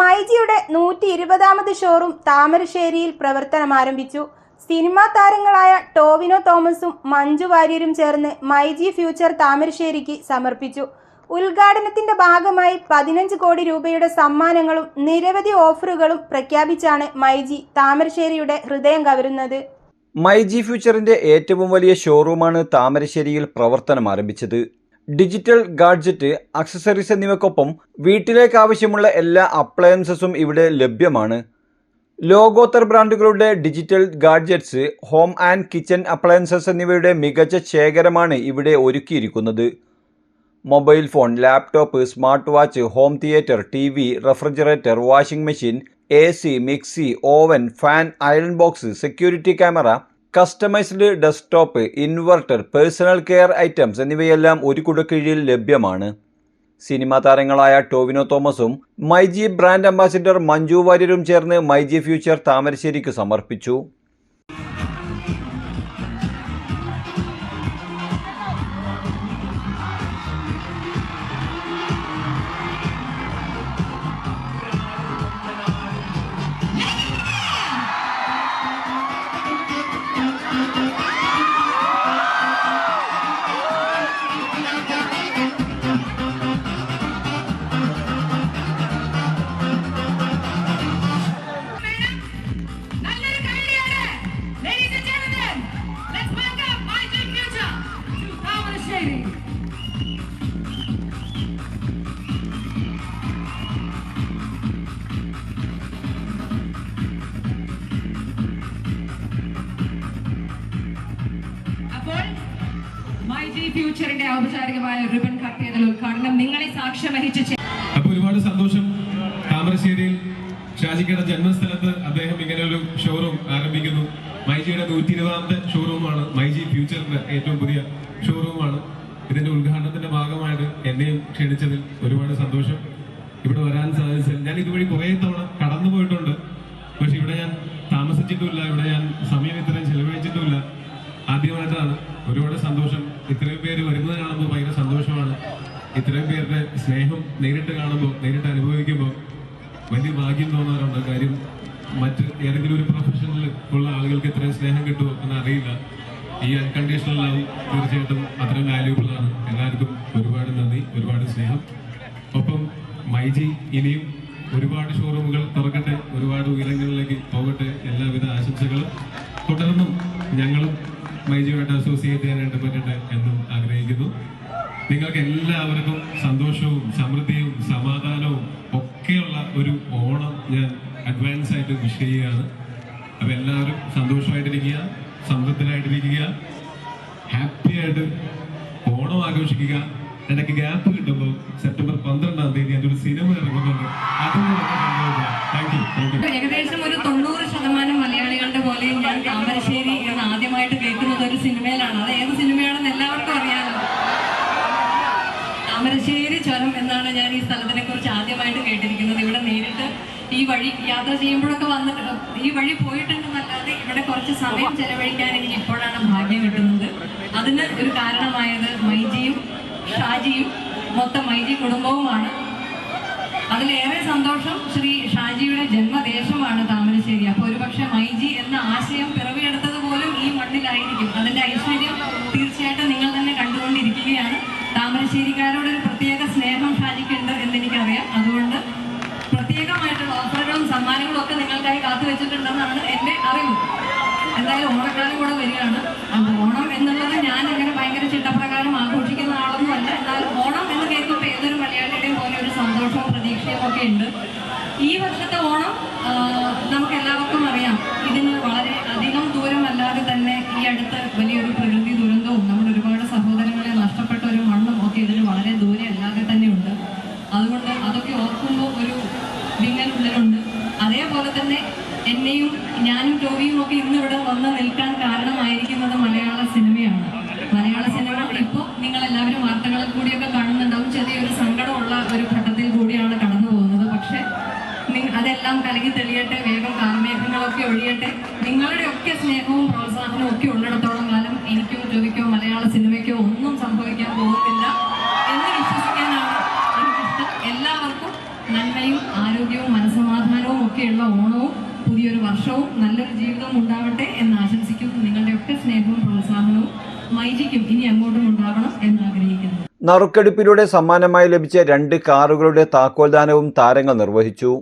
മൈജിയുടെ നൂറ്റി ഇരുപതാമത് ഷോറൂം താമരശ്ശേരിയിൽ പ്രവർത്തനം ആരംഭിച്ചു. സിനിമാ താരങ്ങളായ ടോവിനോ തോമസും മഞ്ജു വാര്യരും ചേർന്ന് മൈജി ഫ്യൂച്ചർ താമരശ്ശേരിക്ക് സമർപ്പിച്ചു. ഉദ്ഘാടനത്തിന്റെ ഭാഗമായി പതിനഞ്ച് കോടി രൂപയുടെ സമ്മാനങ്ങളും നിരവധി ഓഫറുകളും പ്രഖ്യാപിച്ചാണ് മൈജി താമരശ്ശേരിയുടെ ഹൃദയം കവരുന്നത്. മൈജി ഫ്യൂച്ചറിന്റെ ഏറ്റവും വലിയ ഷോറൂമാണ് താമരശ്ശേരിയിൽ പ്രവർത്തനം ആരംഭിച്ചത്. ഡിജിറ്റൽ ഗാഡ്ജറ്റ് അക്സസറീസ് എന്നിവയ്ക്കൊപ്പം വീട്ടിലേക്ക് ആവശ്യമുള്ള എല്ലാ അപ്ലയൻസസും ഇവിടെ ലഭ്യമാണ്. ലോകോത്തർ ബ്രാൻഡുകളുടെ digital gadgets home and kitchen appliances എന്നിവയുടെ മികച്ച ശേഖരമാണ് ഇവിടെ ഒരുക്കിയിരിക്കുന്നത്. Mobile phone laptop smart watch home theatre T V refrigerator washing machine A C mixie oven fan iron box security camera customised desktop inverter personal care items എന്നിവയെല്ലാം ഒരു കുടക്കീഴിൽ ലഭ്യമാണ്. Cinema താരങ്ങളായ ടോവിനോ തോമസും മൈജി ബ്രാൻഡ് അംബാസിഡർ മഞ്ജു വാര്യരും ചേർന്ന് മൈജി ഫ്യൂച്ചർ താമരശ്ശേരിക്ക് സമർപ്പിച്ചു. ഫ്യൂച്ചറിന്റെ ഔപചാരികമായ റിബൺ കട്ട് ചെയ്തൽ ഉദ്ഘാടനം. നിങ്ങളെ സാക്ഷ്യം വഹിച്ച് അപ്പൊ ഒരുപാട് സന്തോഷം. താമരശ്ശേരിയിൽ ഷാജിക്കയുടെ ജന്മസ്ഥലത്ത് അദ്ദേഹം ഇങ്ങനെ ഒരു ഷോറൂം ആരംഭിക്കുന്നു. മൈജിയുടെ നൂറ്റി ഇരുപതാമത്തെ ഷോറൂമാണ് മൈജി ഫ്യൂച്ചറിന്റെ ഏറ്റവും പുതിയ ഷോറൂമാണ് ഇതിന്റെ ഉദ്ഘാടനത്തിന്റെ ഭാഗമായിട്ട് എന്നെയും ക്ഷണിച്ചതിൽ ഒരുപാട് സന്തോഷം. ഇവിടെ വരാൻ സാധിച്ചത് ഞാൻ ഇതുവഴി കുറെ തവണ കടന്നു പോയിട്ടുണ്ട് പക്ഷെ ഇവിടെ ഞാൻ താമസിച്ചിട്ടുമില്ല. ഇവിടെ ഞാൻ സമയം ഇത്രയും ചെലവഴിച്ചിട്ടുമില്ല. ആദ്യമായിട്ടാണ് ഒരുപാട് സന്തോഷം. ഇത്രയും പേര് വരുന്നത് കാണുമ്പോൾ ഭയങ്കര സന്തോഷമാണ്. ഇത്രയും പേരുടെ സ്നേഹം നേരിട്ട് കാണുമ്പോൾ നേരിട്ട് അനുഭവിക്കുമ്പോൾ വലിയ ഭാഗ്യം തോന്നാറുണ്ട്. കാര്യം മറ്റ് ഏതെങ്കിലും ഒരു പ്രൊഫഷനിൽ ഉള്ള ആളുകൾക്ക് ഇത്രയും സ്നേഹം കിട്ടുമോ എന്ന് അറിയില്ല ഈ അൺകണ്ടീഷണൽ ലവ് തീർച്ചയായിട്ടും അത്രയും വാല്യൂബിൾ ആണ്. എല്ലാവർക്കും ഒരുപാട് നന്ദി ഒരുപാട് സ്നേഹം. ഒപ്പം മൈജി ഇനിയും ഒരുപാട് ഷോറൂമുകൾ തുറക്കട്ടെ ഒരുപാട് ഉയരങ്ങളിലേക്ക് പോകട്ടെ. എല്ലാവിധ ആശംസകളും. തുടർന്നും ഞങ്ങളും മൈജിയുമായിട്ട് അസോസിയേറ്റ് ചെയ്യാനായിട്ട് പറ്റട്ടെ എന്നും ആഗ്രഹിക്കുന്നു. നിങ്ങൾക്ക് എല്ലാവർക്കും സന്തോഷവും സമൃദ്ധിയും സമാധാനവും ഒക്കെയുള്ള ഒരു ഓണം ഞാൻ അഡ്വാൻസ് ആയിട്ട് വിഷ് ചെയ്യുകയാണ്. അപ്പം എല്ലാവരും സന്തോഷമായിട്ടിരിക്കുക സമൃദ്ധരായിട്ടിരിക്കുക ഹാപ്പി ആയിട്ട് ഓണം ആഘോഷിക്കുക. എനിക്ക് ഗ്യാപ്പ് കിട്ടുമ്പോൾ സെപ്റ്റംബർ പന്ത്രണ്ടാം തീയതി എന്റെ ഒരു സിനിമ ഇറങ്ങുന്നുണ്ട്. അതും താങ്ക് യു താങ്ക് യു ചുരം എന്നാണ് ഞാൻ ഈ സ്ഥലത്തിനെ കുറിച്ച് ആദ്യമായിട്ട് കേട്ടിരിക്കുന്നത്. ഇവിടെ നേരിട്ട് ഈ വഴി യാത്ര ചെയ്യുമ്പോഴൊക്കെ വന്നിട്ട് ഈ വഴി പോയിട്ടുണ്ടെന്നല്ലാതെ ഇവിടെ കുറച്ച് സമയം ചെലവഴിക്കാൻ എനിക്ക് ഇപ്പോഴാണ് ഭാഗ്യം കിട്ടുന്നത്. അതിന് ഒരു കാരണമായത് മൈജിയും ഷാജിയും മൊത്തം മൈജി കുടുംബവുമാണ്. അതിലേറെ സന്തോഷം ശ്രീ ഷാജിയുടെ ജന്മദേശമാണ് താമരശ്ശേരി. അപ്പോൾ ഒരുപക്ഷെ മൈജി എന്ന ആശയം പിറവിയെടുത്തത് പോലും ഈ മണ്ണിലായിരിക്കും. അതിന്റെ ഐശ്വര്യം തീർച്ചയായിട്ടും നിങ്ങൾ തന്നെ കണ്ടുകൊണ്ടിരിക്കുകയാണ്. താമരശ്ശേരിക്കാരോട് ഒരു എനിക്കറിയാം അതുകൊണ്ട് പ്രത്യേകമായിട്ടുള്ള ഓഫറുകളും സമ്മാനങ്ങളും ഒക്കെ നിങ്ങൾക്കായി കാത്തുവെച്ചിട്ടുണ്ടെന്നാണ് എന്റെ അറിവ്. എന്തായാലും ഓണക്കാലം കൂടെ വരികയാണ്. അപ്പോൾ ഓണം എന്നുള്ളത് ഞാൻ അങ്ങനെ ഭയങ്കര ചിട്ടപ്രകാരം ആഘോഷിക്കുന്ന ആളൊന്നുമല്ല എന്നാൽ ഓണം എന്ന് കേൾക്കുമ്പോൾ ഏതൊരു മലയാളിയുടെയും പോലെ ഒരു സന്തോഷവും പ്രതീക്ഷയും ഒക്കെ ഉണ്ട്. ഈ വർഷത്തെ ഓണം നമുക്ക് എല്ലാവർക്കും അറിയാം. ഇതിന് വളരെ അധികം ദൂരമല്ലാതെ തന്നെ ഈ അടുത്ത് വലിയൊരു പ്രകൃതി ദുരന്തവും നമ്മുടെ ഒരുപാട് സഹോദരങ്ങളെ നഷ്ടപ്പെട്ട ഒരു മണ്ണും ഒക്കെ ഇതിന് വളരെ ദൂരെ അല്ലാതെ തന്നെ ഉണ്ട് അതുകൊണ്ട് അതൊക്കെ ഓർക്കുമ്പോൾ ഒരു വിങ്ങൽ ഉള്ളിലുണ്ട്. അതേപോലെ തന്നെ എന്നെയും ഞാനും ടോവിയും ഒക്കെ ഇന്ന് ഇവിടെ വന്ന് നിൽക്കാൻ കാരണമായിരിക്കുന്നത് മലയാള സിനിമയാണ്. മലയാള സിനിമ ഇപ്പോൾ നിങ്ങൾ എല്ലാവരും വാർത്തകളിൽ കൂടിയൊക്കെ കാണുന്നുണ്ടാവും. ചെറിയൊരു സങ്കടമുള്ള ഒരു ഘട്ടത്തിൽ കൂടിയാണ് കടന്നു പോകുന്നത്. പക്ഷേ അതെല്ലാം കലകി തെളിയട്ടെ വേഗം കാർമേഘങ്ങളൊക്കെ ഒഴിയട്ടെ. നിങ്ങളുടെ ഒക്കെ സ്നേഹവും പ്രോത്സാഹനവും ഒക്കെ ഉള്ളിടത്തോളം ആരോഗ്യവും മനസ്സമാധാനവും ഒക്കെയുള്ള ഓണവും പുതിയൊരു വർഷവും നല്ലൊരു ജീവിതവും ഉണ്ടാവട്ടെ എന്ന് ആശംസിക്കുന്നു. നിങ്ങളുടെ ഒക്കെ സ്നേഹവും പ്രോത്സാഹനവും മൈജിക്കും ഇനി അങ്ങോട്ടും ഉണ്ടാവണം എന്ന് ആഗ്രഹിക്കുന്നു. നറുക്കെടുപ്പിലൂടെ സമ്മാനമായി ലഭിച്ച രണ്ട് കാറുകളുടെ താക്കോൽദാനവും താരങ്ങൾ നിർവഹിച്ചു.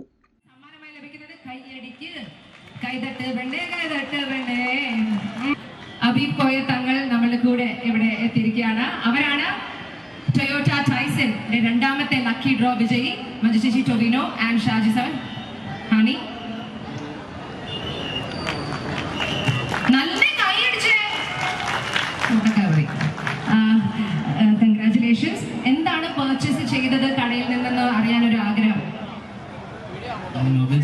അബീബ് കോയ തങ്ങൾ നമ്മളുടെ കൂടെ ഇവിടെ എത്തിയിരിക്കുകയാണ്. അവരാണ് ടൊയോട്ട ടൈസൺ രണ്ടാമത്തെ ലക്കി ഡ്രോ വിജയി. മഞ്ജു ചേച്ചി ടൊവിനോ ആൻഡ് ഷാജി സവൻ ഹണി. നല്ല കൈയടിച്ചേ കൺഗ്രാറ്റുലേഷൻസ് എന്താണ് പർച്ചേസ് ചെയ്തത് കടയിൽ നിന്നെന്ന് അറിയാനൊരു ആഗ്രഹം? മൊബൈൽ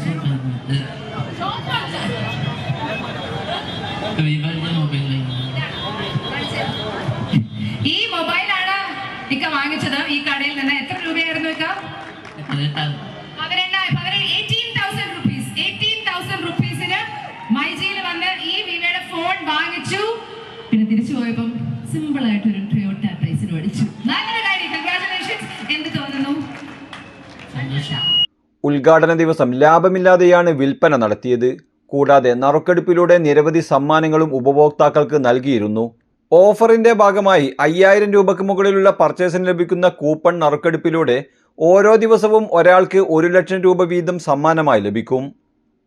ഉദ്ഘാടന ദിവസം ലാഭമില്ലാതെയാണ് വിൽപ്പന നടത്തിയത്. കൂടാതെ നറുക്കെടുപ്പിലൂടെ നിരവധി സമ്മാനങ്ങളും ഉപഭോക്താക്കൾക്ക് നൽകിയിരുന്നു. ഓഫറിന്റെ ഭാഗമായി അയ്യായിരം രൂപയ്ക്ക് മുകളിലുള്ള പർച്ചേസിന് ലഭിക്കുന്ന കൂപ്പൺ നറുക്കെടുപ്പിലൂടെ ഓരോ ദിവസവും ഒരാൾക്ക് ഒരു ലക്ഷം രൂപ വീതം സമ്മാനമായി ലഭിക്കും.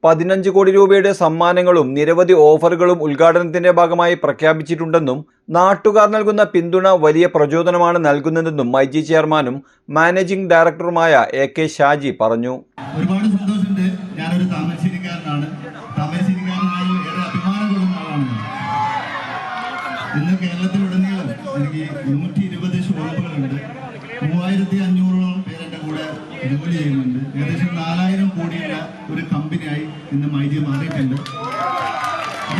പതിനഞ്ച് കോടി രൂപയുടെ സമ്മാനങ്ങളും നിരവധി ഓഫറുകളും ഉദ്ഘാടനത്തിന്റെ ഭാഗമായി പ്രഖ്യാപിച്ചിട്ടുണ്ടെന്നും നാട്ടുകാർ നൽകുന്ന പിന്തുണ വലിയ പ്രചോദനമാണ് നൽകുന്നതെന്നും ഐ ജി ചെയർമാനും മാനേജിംഗ് ഡയറക്ടറുമായ എ കെ ഷാജി പറഞ്ഞു. ഒരുപാട് സന്തോഷമുണ്ട്. ഞാനൊരു താമരശ്ശേരിക്കാരനാണ് താമരശ്ശേരിക്കാരനായി ഏറെ അഭിമാനം കൊള്ളുന്ന ആളാണ്. ഇന്ന് കേരളത്തിലുടനീളം എനിക്ക് നൂറ്റി ഇരുപത് ഷോപ്പുകളുണ്ട്. മൂവായിരത്തി അഞ്ഞൂറോളം പേരെ കൂടെ ജോലി ചെയ്യുന്നുണ്ട്. ഏകദേശം നാലായിരം കോടിയുള്ള ഒരു കമ്പനിയായി ഇന്ന് മൈജി മാറിയിട്ടുണ്ട്.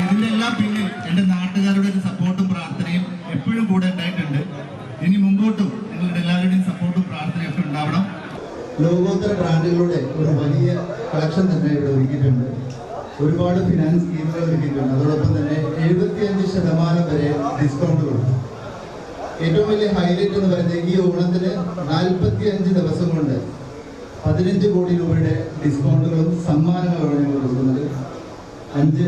ഇതിന്റെ എല്ലാം പിന്നിൽ എന്റെ നാട്ടുകാരുടെ ഒരു സപ്പോർട്ടും പ്രാർത്ഥനയും എപ്പോഴും കൂടെ ഉണ്ടായിട്ടുണ്ട്. ഇനി മുമ്പോട്ടും നിങ്ങളുടെ എല്ലാവരുടെയും സപ്പോർട്ടും പ്രാർത്ഥനയും ഒക്കെ ഉണ്ടാവണം. ലോകോത്തര ബ്രാൻഡുകളുടെ ഒരു വലിയ കളക്ഷൻ തന്നെ ഇവിടെ ഒരുക്കിയിട്ടുണ്ട്. ഒരുപാട് ഫിനാൻസ് സ്കീമുകൾ ഒരുക്കിയിട്ടുണ്ട്. അതോടൊപ്പം തന്നെ എഴുപത്തിയഞ്ച് ശതമാനം വരെ ഡിസ്കൗണ്ടുകൾ ഏറ്റവും വലിയ ഹൈലൈറ്റ് എന്ന് പറയുന്നത് ഈ ഓണത്തിന് നാൽപ്പത്തി അഞ്ച് ദിവസം കൊണ്ട് പതിനഞ്ച് കോടി രൂപയുടെ ഡിസ്കൗണ്ടുകളും സമ്മാനങ്ങളുമാണ് ഞങ്ങൾ കൊടുക്കുന്നത്. അഞ്ച്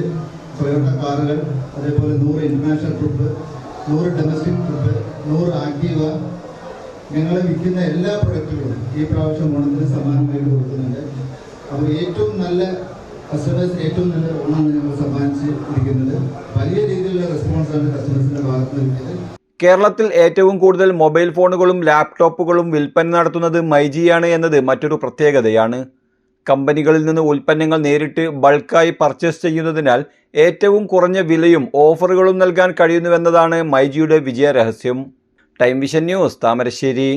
ടൊയോട്ട കാറുകൾ അതേപോലെ നൂറ് ഇന്റർനാഷണൽ ട്രിപ്പ് നൂറ് ഡൊമസ്റ്റിക് ട്രിപ്പ് നൂറ് ആക്റ്റീവ ഞങ്ങൾ വിൽക്കുന്ന എല്ലാ പ്രൊഡക്റ്റുകളും ഈ പ്രാവശ്യം ഓണത്തിന് സമ്മാനമായിട്ട് കൊടുക്കുന്നുണ്ട്. അപ്പോൾ ഏറ്റവും നല്ല കസ്റ്റമേഴ്സ് ഏറ്റവും നല്ല ഓണമാണ് ഞങ്ങൾ സമ്മാനിച്ച് ഇരിക്കുന്നത് വലിയ രീതിയിലുള്ള റെസ്പോൺസാണ് കസ്റ്റമേഴ്സിന്റെ ഭാഗത്ത് കിട്ടിയത്. കേരളത്തിൽ ഏറ്റവും കൂടുതൽ മൊബൈൽ ഫോണുകളും ലാപ്ടോപ്പുകളും വിൽപ്പന നടത്തുന്നത് മൈജിയാണ് എന്നത് മറ്റൊരു പ്രത്യേകതയാണ്. കമ്പനികളിൽ നിന്ന് ഉൽപ്പന്നങ്ങൾ നേരിട്ട് ബൾക്കായി പർച്ചേസ് ചെയ്യുന്നതിനാൽ ഏറ്റവും കുറഞ്ഞ വിലയും ഓഫറുകളും നൽകാൻ കഴിയുന്നുവെന്നതാണ് മൈജിയുടെ വിജയരഹസ്യം. Time vision news Thamarassery.